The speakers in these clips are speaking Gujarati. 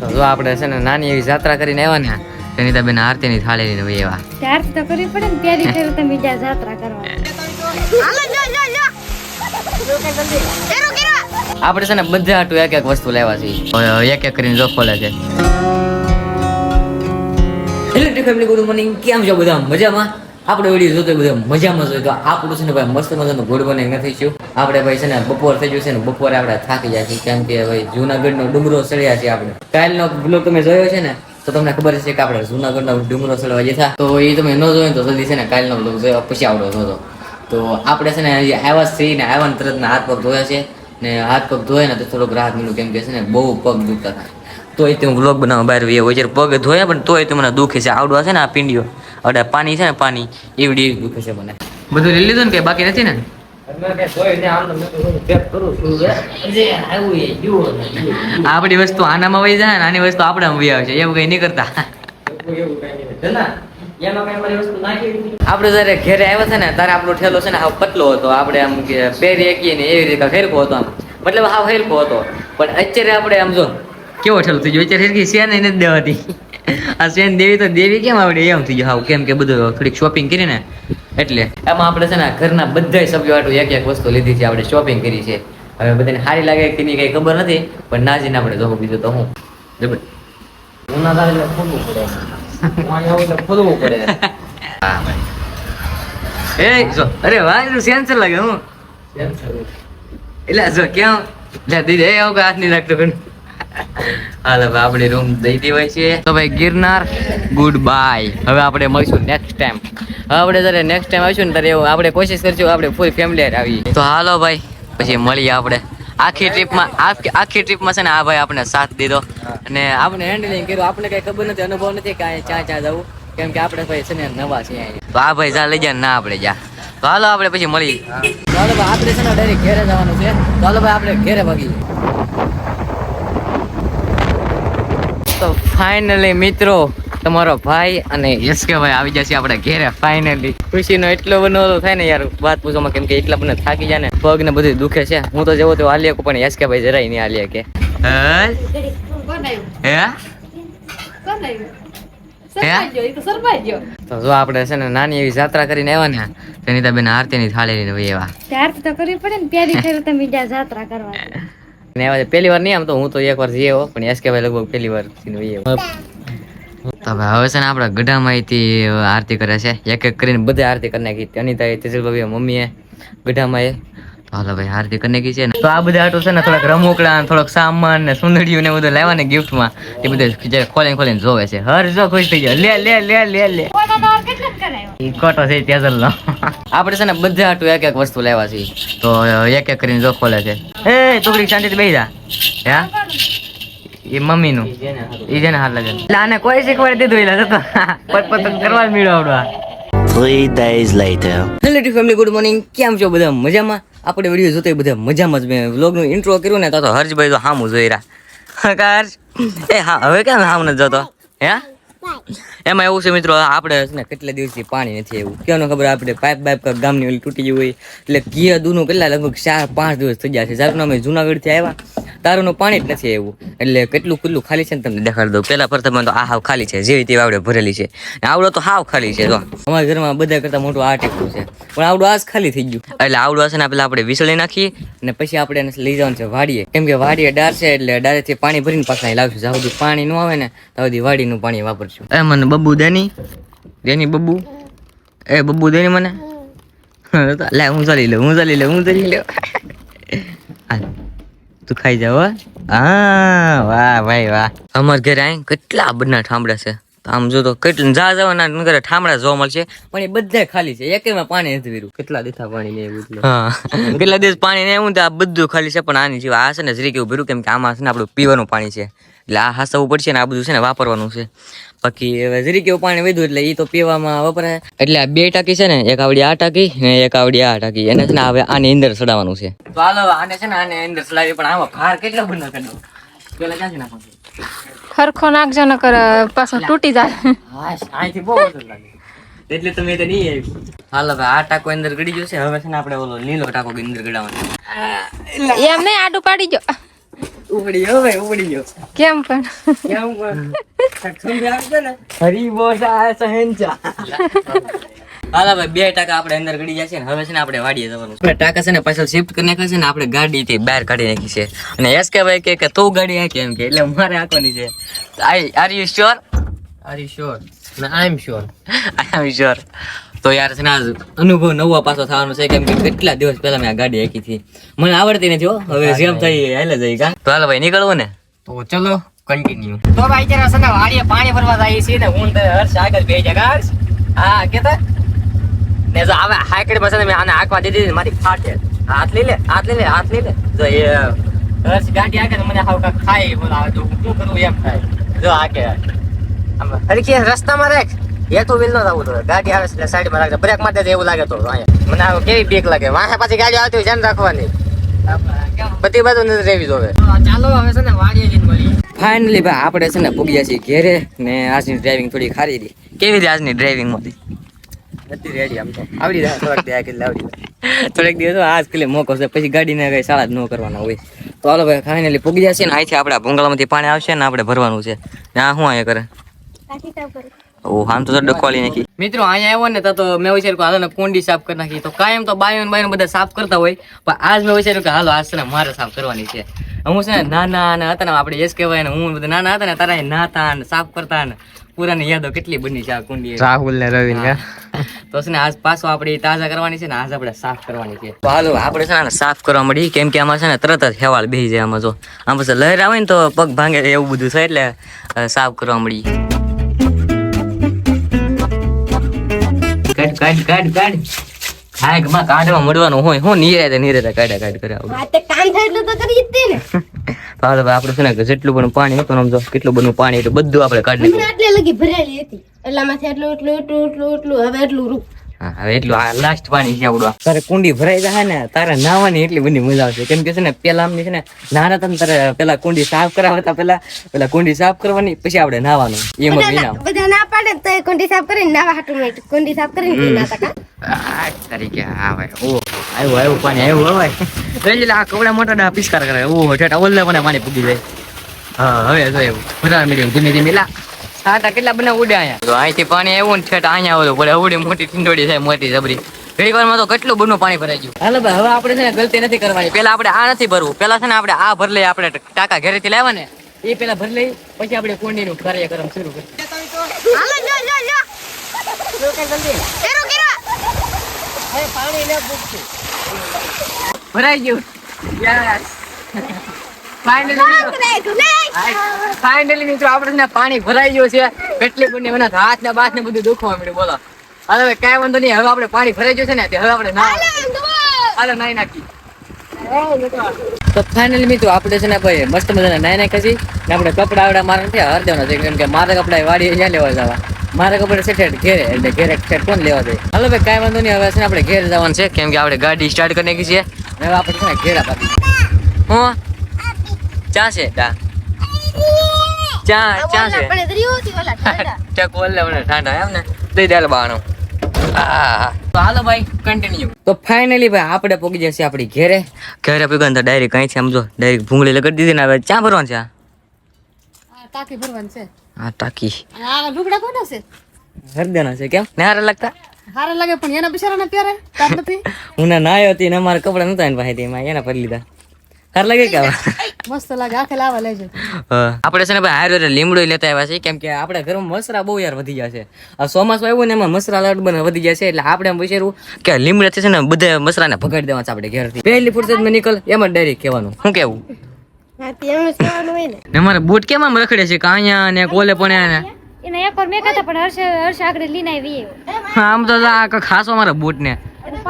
તો જો આપણે છે ને નાની એવી જાત્રા કરીને આવ્યા ને તેની બેન આરતીની થાળી લઈને વહી આવ્યા આરતી તો કરવી પડે ને ત્યારે ફેર તમે બીજા જાત્રા કરવા. આપણે છે ને બધા હાટું એક એક વસ્તુ લેવા છે એક એક કરીને જો ખોલે છે. ઇલેક્ટ્રિક ફેમિલી ગુડ મોર્નિંગ કેમ છો બધા? મજામાં? આપણે વીડિયો જોતો બધા મજામાં જોઈએ તો આપણું છે ને ભાઈ મસ્ત મજાનું ગોળ બને નથી થયું આપણે ભાઈ છે ને બપોર થઈ ગયું છે ને બપોરે આપણે થાકી જાય છે. કેમ કે ભાઈ જુનાગઢનો ડુંગરો ચડ્યા છે આપણે. કાલનો બ્લોગ તમે જોયો છે ને, તો તમને ખબર છે કે આપણે જુનાગઢનો ડુંગરો ચડવા જતા તો એ તમે ન જોયો તો જલ્દી છે ને કાલનો બ્લોગ જોયો, પછી આવડો જોતો. તો આપણે છે ને આવ્યા છીએ ને આવ્યા તરત હાથ પગ ધોયા છે. ને હાથ પગ ધોયા ને તો થોડોક રાહત મળ્યું, કેમ કે છે ને બહુ પગ દુખતા હતા. તોય તે હું બ્લોગ બનાવવા બહાર હોય પગ ધોયા પણ તોય તે દુખે છે. આવડવા છે ને આ પિંડીઓ. અડે પાણી છે ને પાણી એવી એવી દુખે છે મને. બધું લઈ લીધું ને કે બાકી નથી ને? આપણી વસ્તુ આનામાં વહી જાય ને આની વસ્તુ આપણામાં વહી આવે છે એવું કઈ નહીં કરતા. આપણે જયારે ઘરે આવ્યા છે ને ત્યારે આપણો ઠેલો છે ને હાવ પતલો હતો. આપણે આમ કે પહેરી એકીએ ને એવી રીતે હેરખો હતો આમ. મતલબ હાવ હેરખો હતો. પણ અત્યારે આપણે આમ જો કેવો ઠેલો થઈ ગયો? અત્યારે ફેરકી છે ને એને જ દેવાતી આ શેન દેવી તો દેવી કેમ આવડે? એમ થઈ ગયું. કેમ કે બધું થોડીક શોપિંગ કરીને એટલે એમાં આપણે છે ને ઘરના બધા સભ્યો હાટુ એક એક વસ્તુ લીધી છે આપણે શોપિંગ કરી છે. હવે બધાને સારી લાગે કે નહીં કઈ ખબર નથી પણ ના જઈને આપણે જોવું બીજું તો હું. જબર. હા એ જો અરે વાહ એનું સેન્સર લાગે હું. એટલે જો કેમ? લે દીદી એ આવું હાથ નહીં રાખતો હાલ હવે આપણી રૂમ દઈ દેવાય છે. તો ભાઈ ગિરનાર ગુડ બાય હવે આપણે મળીશું નેક્સ્ટ ટાઈમ હવે આપણે જ્યારે નેક્સ્ટ ટાઈમ આવીશું ને ત્યારે એવું આપણે કોશિશ કરીશું આપણે ફૂલ ફેમિલી આવી તો હાલો ભાઈ, પછી મળીએ આપણે. આખી ટ્રીપમાં આખી ટ્રીપમાં છે ને આ ભાઈ આપણે સાથ દીધો. અને આપણે હેન્ડલિંગ કર્યું. આપણે કઈ ખબર નથી, અનુભવ નથી કે ચા ચા જવું. કેમ કે આપણે ભાઈ છે ને નવા છે. તો આ ભાઈ જા, લઈ જાય ના આપણે જા. તો હાલો આપણે પછી મળી ચાલો ભાઈ, આપણે છે ને ડાયરેક્ટ ઘેરે જવાનું છે. ચાલો ભાઈ, આપણે ઘેરે ભાગી તો ફાઇનલી મિત્રો તમારો ભાઈ અને યશકે ભાઈ આવી જશે આપણે ઘેરે ફાઇનલી ખુશીનો એટલો બધો થાય ને યાર વાત પૂછવામાં કેમ કે એટલા બધા થાકી જાય ને પગ ને બધું દુખે છે. હું તો જવો તો હાલી શકું પણ યશકે ભાઈ જરાય નહીં હાલી શકે હે? હે? તો જો આપણે છે ને નાની એવી જાત્રા કરીને આવ્યા ને તેની બેન આરતીની થાળી લઈને આવ્યા. તો કરવી પડે ને ત્યારે તમે બીજા જાત્રા કરવા ને પહેલી વાર નહીં આમ તો હું તો એક વાર જઈ પણ એસ કે ભાઈ લગભગ પહેલી વાર તો હવે છે ને આપણા ગઢામાંથી આરતી કરે છે. એક એક કરીને બધે આરતી કરી નાખી. અનિતા તેજલ ભાભી મમ્મીએ ગઢામાં તો હાલો ભાઈ આરતી કરી નાખી છે ને. તો આ બધા આટું છે ને થોડાક રમકડા થોડોક સામાન ને સુંદડીઓ ને બધું લાવ્યા ને ગિફ્ટમાં. એ બધું જ્યારે ખોલીને ખોલીને જોવે છે. હર જો ખુશ થઈ ગયો. લે લે લે લે લે. ઈ ખોટો છે તેજલ નો આપણે છે ને બધા આટું એક એક વસ્તુ લેવા છે તો એક એક કરીને જો ખોલે છે. એ છોકરી શાંતિથી બેસી જા. હા? એ મમ્મી નું એ જેને હાથ લાગે. એટલે આને કોઈ શીખવાડી દીધું એટલે જતો પત પત કરવા જ મીડો આવડવા Three days later. Hello T family good morning કેમ છો બધા? મજામાં? આપણે વીડિયો જોતો બધા મજામાં જ. મેં વ્લોગનું ઇન્ટ્રો કર્યું ને તો તો હર્ષભાઈ તો હામું જોઈ રહ્યા. હર્ષ એ હા હવે કેમ હામ નથી જોતો? હે? એમાં એવું છે મિત્રો, આપણે ને કેટલા દિવસથી પાણી નથી આવ્યું. કેવાનું ખબર આપણે પાઇપ બાઇપ ગામની ઓલી તૂટી ગઈ હોય. એટલે ઘી દૂનું કેટલા, લગભગ ચાર પાંચ દિવસ થઈ ગયા છે. જાતનું અમે જુનાગઢથી આવ્યા. તારુંનું પાણી જ નથી આવ્યું. એટલે કેટલું ખુલ્લું ખાલી છે ને તમને દેખાડી દઉં. પહેલાં પ્રથમ તો આ હાવ ખાલી છે. જેવી તેવી આવડે ભરેલી છે. આવડો તો હાવ ખાલી છે તો અમારા ઘરમાં બધા કરતા મોટું આ ટેકું છે. પણ આવડું આજ ખાલી થઈ ગયું. એટલે આવડું હશે ને પેલા આપણે વિસળી નાખીએ અને પછી આપણે એને લઈ જવાનું છે વાડીએ. કેમ કે વાડીએ ડાર છે એટલે ડારેથી પાણી ભરીને પાછા લાવશું. જ્યાં સુધી પાણી ન આવે ને ત્યાં સુધી વાડીનું પાણી વાપરશું. એ મને બબ્બુ દેની. દેની બબ્બુ એ બબ્બુ દેની મને. લે હું ચાલી લઉં હું ચાલી લઉં હું ચાલી લઉં હાલ. તું ખાઈ જાવ હા. વાહ ભાઈ વાહ. અમાર ઘરે આઈ કેટલા બધા ઠામડા છે. આમ જો તો કેટલા જા જવાના ઘરે ઠામડા જોવા મળશે. પણ એ બધા ખાલી છે. એકેમાં પાણી નથી વીરું કેટલા દીથા પાણી ને એવું હા. કેટલા દિવસ પાણી ને એવું તો આ બધું ખાલી છે. પણ આની જેવા આ છે ને જરી કેવું ભીરું કેમ કે આમાં છે ને આપણું પીવાનું પાણી છે. એટલે આ હાસવું પડશે ને આ બધું છે ને વાપરવાનું છે. બાકી હવે જરી કેવું પાણી વધ્યું એટલે એ તો પીવામાં વપરાય. એટલે આ બે ટાંકી છે ને એક આવડી આ ટાંકી ને એક આવડી આ ટાંકી. એને છે ને હવે આની અંદર ચડાવવાનું છે. તો હાલો આને છે ને આને અંદર ચડાવી પણ આમાં ભાર કેટલો બધો કરી દઉં? પેલા ક્યાંથી નાખવાનું? ખરખો નાખજો ન કર પાછો તૂટી જાય. હા અહીંથી બહુ વધુ લાગે. એટલે તમે તો નહીં આવી હાલ હવે આ ટાકો અંદર ગળી જશે હવે છે ને આપણે ઓલો લીલો ટાકો અંદર ગળાવાનો એમ નહીં આડું પાડી જો ઉપડી ગયો ભાઈ ઉપડી ગયો કેમ પણ? કેમ પણ? સમજાવજો ને? હરી બોસા સહેનચા હાલા ભાઈ બે ટાકા આપણે અંદર ગડી જશે ને હવે છે ને આપણે વાડીએ જવાનું બે ટાકા છે ને પાછળ શિફ્ટ કરી નાખ્યા ને આપણે ગાડી થી બહાર કાઢી નાખી છે. અને એસ કે ભાઈ કે કે તું ગાડી હાંકી એમ કે એટલે મારે આપવાની છે. I are you sure are you sure I am sure I am sure તો યાર છે ના અનુભવ નવો પાછો થવાનો છે કેમ કે કેટલા દિવસ પહેલા મેં આ ગાડી હાકી હતી. મને આવડતી નથી હો હવે જેમ થઈ હાલે જઈ કા. તો હાલ ભાઈ નીકળવું ને? તો ચલો કન્ટિન્યુ તો ભાઈ જરા સના વાડીએ પાણી ભરવા જાય છે ને હું ને હર્ષ આગળ બે જગા હર્ષ? હા કેતા? ને જો આવે હાકડી પાસે મેં આને આંખમાં દીધી મારી ફાટે. હાથ લઈ લે હાથ લઈ લે હાથ લઈ લે. જો એ હર્ષ ગાડી આગળ મને હાવ ખાય બોલા તો હું શું કરું એમ થાય. જો આકે આમ હરખી રસ્તામાં રાખ. એ તો વિલ નો થવું તો ગાડી આવે એટલે સાઈડમાં રાખે. બ્રેક મારતે એવું લાગે તો મને આવું કેવી બેક લાગે? વાહે પાછી ગાડી આવતી ધ્યાન રાખવાની. બધી બાજુ નથી રહેવી જોવે ચાલો હવે છે ને વાડીએ જઈને ફાઇનલી ભાઈ આપણે છે ને પૂગ્યા છીએ ઘેરે ને આજની ડ્રાઇવિંગ થોડી ખારી હતી. કેવી રીતે આજની ડ્રાઇવિંગમાંથી નથી રેડી આમ તો. આવડી જાય થોડાક દે કેટલે આવડી થોડેક દિવસ આજ પેલે મોકો છે. પછી ગાડીને કઈ સારા જ ન કરવાના હોય. તો હાલો ભાઈ ફાઇનલી પૂગી જશે ને. અહીંથી આપણા ભૂંગળામાંથી પાણી આવશે ને આપણે ભરવાનું છે. ને આ શું અહીંયા કરી. ઓ તો નાખી. મિત્રો અહીંયા આવ્યો ને તો મેં વિચાર્યું કે હાલો ને કુંડી સાફ કરી નાખી તો કાયમ તો બાયો બાયો બધા સાફ કરતા હોય પણ આજ મેં વિચાર્યું કે હાલો આજ છે ને મારે સાફ કરવાની છે. હું છે ને નાના અને હતા ને આપણે એસ કહેવાય ને હું બધા નાના હતા ને તારા નાતા ને સાફ કરતા ને પુરાની યાદો કેટલી બની છે આ કુંડી રાહુલ ને રવિ તો છે ને આજ પાછો આપણે તાજા કરવાની છે ને આજ આપણે સાફ કરવાની છે. તો હાલો આપણે છે ને સાફ કરવા મળી કેમ કે આમાં છે ને તરત જ હેવાળ બેસી જાય આમાં જો. આમ પછી લહેર આવે ને તો પગ ભાંગે એવું બધું છે એટલે સાફ કરવા મળી કાઢ કાઢ કાઢ કાઢ. હા ગમા કાઢવા મળવાનું હોય. હું નીરે નીરે કાઢ્યા કાઢ કરે આવું આ તે કામ થાય એટલું તો કરી જ ને. ભાઈ આપણે છે ને જેટલું બધું પાણી હતું સમજો કેટલું બધું પાણી હતું બધું આપણે કાઢી આટલે લગી ભરેલી હતી. એટલામાંથી એટલું એટલું એટલું એટલું એટલું હવે એટલું રૂપ. હવે એટલું આ લાસ્ટ પાણી છે તારે કુંડી ભરાઈ જાય ને તારે નાવાની એટલી બધી મજા આવશે. કેમ કે છે ને પેલા આમની છે ને નાના તારે પેલા કુંડી સાફ કરાવતા પેલા પેલા કુંડી સાફ કરવાની પછી આપણે નાવાનું. એમ વિના. બધા ના પાડે તો એ કુંડી સાફ કરીને નાવા હાટું કુંડી સાફ કરીને નાતા કા? આ તરીકે હા ભાઈ ઓ આવ્યું આવ્યું પાણી આવ્યું હવે એટલે આ કવડા મોટા ના પિસ્કાર કરે. ઓ ઠેઠા ઓલે મને પાણી પૂગી જાય. હા હવે જો એવું. બધા મીડિયમ ધીમે ધીમે લા. સાટા કેટલા બના ઉડ્યા અહીંયા? તો અહીંથી પાણી એવું ને ઠેઠ અહીંયા આવ્યું પડે અવડી મોટી ઠીંડોળી થાય મોટી જબરી. વારમાં તો કેટલું બધું પાણી ભરાઈ ગયું. હાલો ભાઈ હવે આપણે છે ને ગલતી નથી કરવાની. પેલા આપણે આ નથી ભરવું પેલા છે ને આપણે આ ભર લઈએ આપણે ટાકા ઘરેથી લાવ્યા ને એ પેલા ભરી લઈ પછી આપણે કુંડીનું કાર્યક્રમ શરૂ કરીએ. હાલો ભરાઈ ગયું. યસ. ફાઇનલી ફાઇનલી મિત્રો. આપણે પાણી ભરાઈ ગયું છે. કેટલી બની મને હાથ ને બાથ ને બધું દુખવા મળ્યું બોલો. હવે કાંઈ વાંધો નહીં હવે આપણે પાણી ભરાઈ ગયું છે ને હવે આપણે ના હાલો નાઈ નાખી. તો ફાઇનલી મિત્રો આપણે છે ને ભાઈ મસ્ત મજાના નાઈ નાખ્યા છીએ. ને આપણે કપડા આવડા મારે નથી હર દેવાના છે કેમ કે મારા કપડા વાડી અહીંયા લેવા જવા. મારા કપડા છે ઠેઠ ઘેરે એટલે ઘેરે ઠેઠ કોણ લેવા જાય હાલો ભાઈ કાંઈ વાંધો નહીં હવે છે ને આપણે ઘેર જવાનું છે કેમ કે આપણે ગાડી સ્ટાર્ટ કરી નાખી હવે આપણે છે ને ઘેરા આપી હું? ચા છે ચા ચા ચા છે? પણ દરિયો હતી ઓલા ઠંડા ચા કોલ લેવાના ઠંડા એમ ને. દઈ દેલ બાણો. તો હાલો ભાઈ કન્ટિન્યુ તો ફાઇનલી ભાઈ આપણે પહોંચી જશે આપણી ઘેરે. ઘરે પહોંચ્યા તો ડાયરેક્ટ કઈ છે સમજો ડાયરેક્ટ ભૂંગળી લગાડી દીધી ને હવે ચા ભરવાનું છે આ? ટાંકી ભરવાની છે. આ ટાંકી. આ લુગડા કોના છે? હરદેના છે કેમ? ને હારા લાગતા? હારા લાગે પણ એના બિચારાને પહેરે કામ નથી? હું ના નાયો હતી ને અમારા કપડા નતા એની પાસે એમાં એના પર લીધા. હાર લાગે કે? મસ્ત લાગે. આખે લાવા લેજો. હા. આપણે છે ને ભાઈ હારે લીમડો લેતા આવ્યા છે કેમ કે આપણા ઘરમાં મસરા બહુ યાર વધી ગયા છે. આ ચોમાસું આવ્યું ને એમાં મસરા લાડ બને વધી ગયા છે. એટલે આપણે એમ વિચારવું કે લીમડેથી છે ને બધા મસરાને ભગાડી દેવા છે આપણે ઘેરથી. પહેલી ફૂટતમાં નીકળ એમ જ ડાયરેક્ટ કહેવાનું. શું કેવું? ને. બૂટ કેમ આમ રખડે છે? કાયા ને કોલે પણ ને. એને એક વાર મેં કહેતા પણ હર્ષ હર્ષ આગળ લઈને આવી આમ તો આ ખાસો મારા બૂટ ને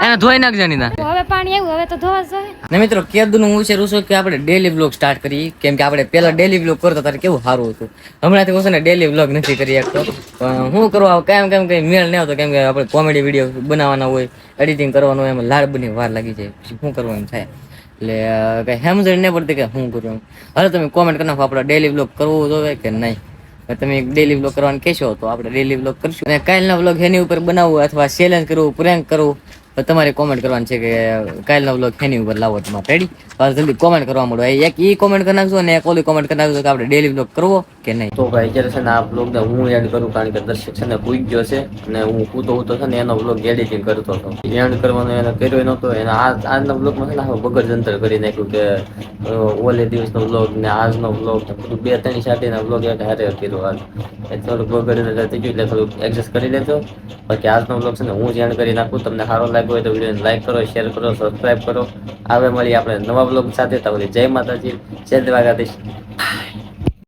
એને ધોઈ નાખજે નીના હવે પાણી આવ્યું હવે તો ધોવા જોઈએ. ને મિત્રો કેદું હું છે રૂસો કે આપણે ડેલી વ્લોગ સ્ટાર્ટ કરીએ. કેમ કે આપણે પહેલા ડેલી વ્લોગ કરતા ત્યારે કેવું સારું હતું. હમણાંથી હું છે ને ડેલી વ્લોગ નથી કરી શકતો. પણ હું કરવા કેમ કેમ કંઈ મેળ નહીં આવતો કેમ કે આપણે કોમેડી વીડિયો બનાવવાના હોય એડિટિંગ કરવાનું હોય એમાં લાડ બની વાર લાગી જાય. પછી શું કરવું એમ થાય. એટલે કંઈ સમજણ નહીં પડતી કે શું કરું એમ. હવે તમે કોમેન્ટ કરી નાખો આપણે ડેલી વ્લોગ કરવો જોઈએ કે નહીં? તમે ડેલી વ્લોગ કરવાનું કહેશો તો આપણે ડેલી વ્લોગ કરશું. અને કાલના વ્લોગ એની ઉપર બનાવવું અથવા ચેલેન્જ કરવું પ્રેન્ક કરવું તમારે કોમેન્ટ કરવાની છે કે કાલનો બ્લોગ એની ઉપર લાવો તમારે રેડી બસ જલ્દી કોમેન્ટ કરવા મળો. એક ઈ કોમેન્ટ કરી નાખજો અને એક ઓલી કોમેન્ટ કરી નાખજો કે આપણે ડેલી બ્લોગ કરવો કે નહીં. તો ભાઈ, અત્યારે છે ને આ બ્લોગ ને હું એડ કરું કારણ કે દર્શક છે ને ભૂઈ ગયો છે અને હું કૂતો હતો છે ને એનો બ્લોગ એડિટિંગ કરતો હતો. એડ કરવાનો એને કર્યો નહોતો. એને આ, આજના બ્લોગમાં છે ને બગડ જંતર કરી નાખ્યું કે ઓલે દિવસનો બ્લોગ ને આજનો બ્લોગ બધું બે ત્રણ સાથેના બ્લોગ એક હારે કર્યો આજ એ થોડુંક બગર જંતર થઈ ગયું એટલે થોડુંક એડજસ્ટ કરી લેજો. બાકી આજનો બ્લોગ છે ને હું જ એડ કરી નાખું. તમને સારો લાગ્યો હોય તો વિડીયોને લાઈક કરો શેર કરો સબસ્ક્રાઈબ કરો. આવે મળી આપણે નવા બ્લોગ સાથે તો જય માતાજી જય દ્વારકાધીશ.